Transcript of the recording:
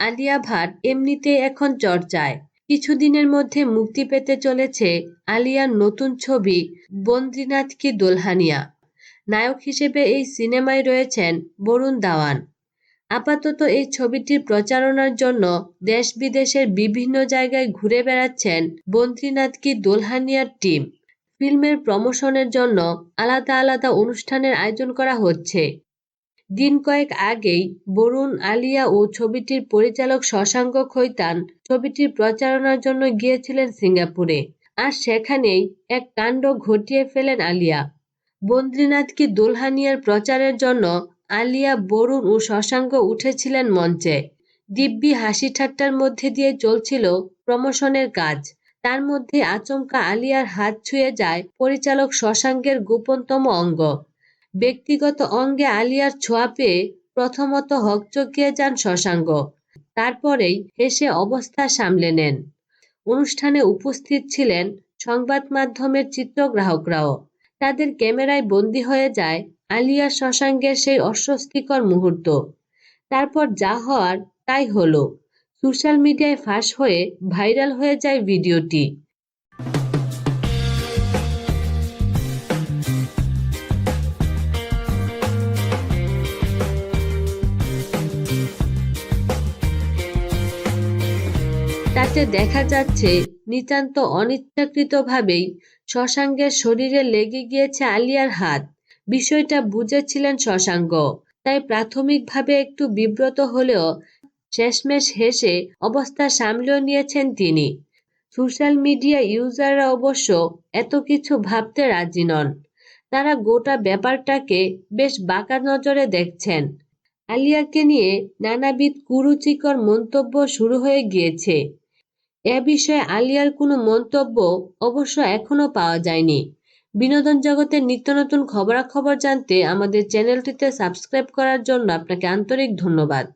আলিয়া ভাট এমনিতেই এখন চর্চায় কিছুদিনের মধ্যে মুক্তি পেতে চলেছে আলিয়ার নতুন ছবি বন্দ্রীনাথ কি দোলহানিয়া। নায়ক হিসেবে এই সিনেমায় রয়েছেন বরুণ দাওয়ান। আপাতত এই ছবিটির প্রচারণার জন্য দেশ বিদেশের বিভিন্ন জায়গায় ঘুরে বেড়াচ্ছেন বন্দ্রীনাথ কি দোলহানিয়ার টিম। ফিল্মের প্রমোশনের জন্য আলাদা আলাদা অনুষ্ঠানের আয়োজন করা হচ্ছে। দিন কয়েক আগেই বরুণ আলিয়া ও ছবিটির পরিচালক শশাঙ্ক খৈতান ছবিটির প্রচারণার জন্য গিয়েছিলেন সিঙ্গাপুরে। আর সেখানেই এক কাণ্ড ঘটিয়ে ফেলেন আলিয়া। বন্দ্রীনাথ কি দুলহানিয়ার প্রচারের জন্য আলিয়া, বরুণ ও শশাঙ্ক উঠেছিলেন মঞ্চে। দিব্যি হাসি ঠাট্টার মধ্যে দিয়ে চলছিল প্রমোশনের কাজ। তার মধ্যে আচমকা আলিয়ার হাত ছুঁয়ে যায় পরিচালক শশাঙ্কের গোপনতম অঙ্গ। ব্যক্তিগত অঙ্গে আলিয়ার ছোঁয়া পেয়ে প্রথমত হকচকিয়ে যান শশাঙ্ক। তারপরেই হেসে অবস্থা সামলে নেন। অনুষ্ঠানে উপস্থিত ছিলেন সংবাদ মাধ্যমের চিত্রগ্রাহকরাও। তাদের ক্যামেরায় বন্দী হয়ে যায় আলিয়া শশাঙ্কের সেই অস্বস্তিকর মুহূর্ত। তারপর যা হওয়ার তাই হলো। সোশ্যাল মিডিয়ায় ফাঁস হয়ে ভাইরাল হয়ে যায় ভিডিওটি। তাতে দেখা যাচ্ছে নিতান্ত অনিচ্ছাকৃতভাবেই শশাঙ্কের শরীরে লেগে গিয়েছে আলিয়ার হাত। বিষয়টা বুঝেছিলেন শশাঙ্ক। তাই প্রাথমিকভাবে একটু বিব্রত হলেও শেষমেশ হেসে অবস্থা সামলেও নিয়েছেন তিনি। সোশ্যাল মিডিয়া ইউজাররা অবশ্য এত কিছু ভাবতে রাজি নন। তারা গোটা ব্যাপারটাকে বেশ বাঁকা নজরে দেখছেন। আলিয়াকে নিয়ে নানাবিধ কুরুচিকর মন্তব্য শুরু হয়ে গিয়েছে। এ বিষয়ে আলিয়ার কোনো মন্তব্য অবশ্য এখনও পাওয়া যায়নি। বিনোদন জগতের নিত্য নতুন খবরাখবর জানতে আমাদের চ্যানেলটিতে সাবস্ক্রাইব করার জন্য আপনাকে আন্তরিক ধন্যবাদ।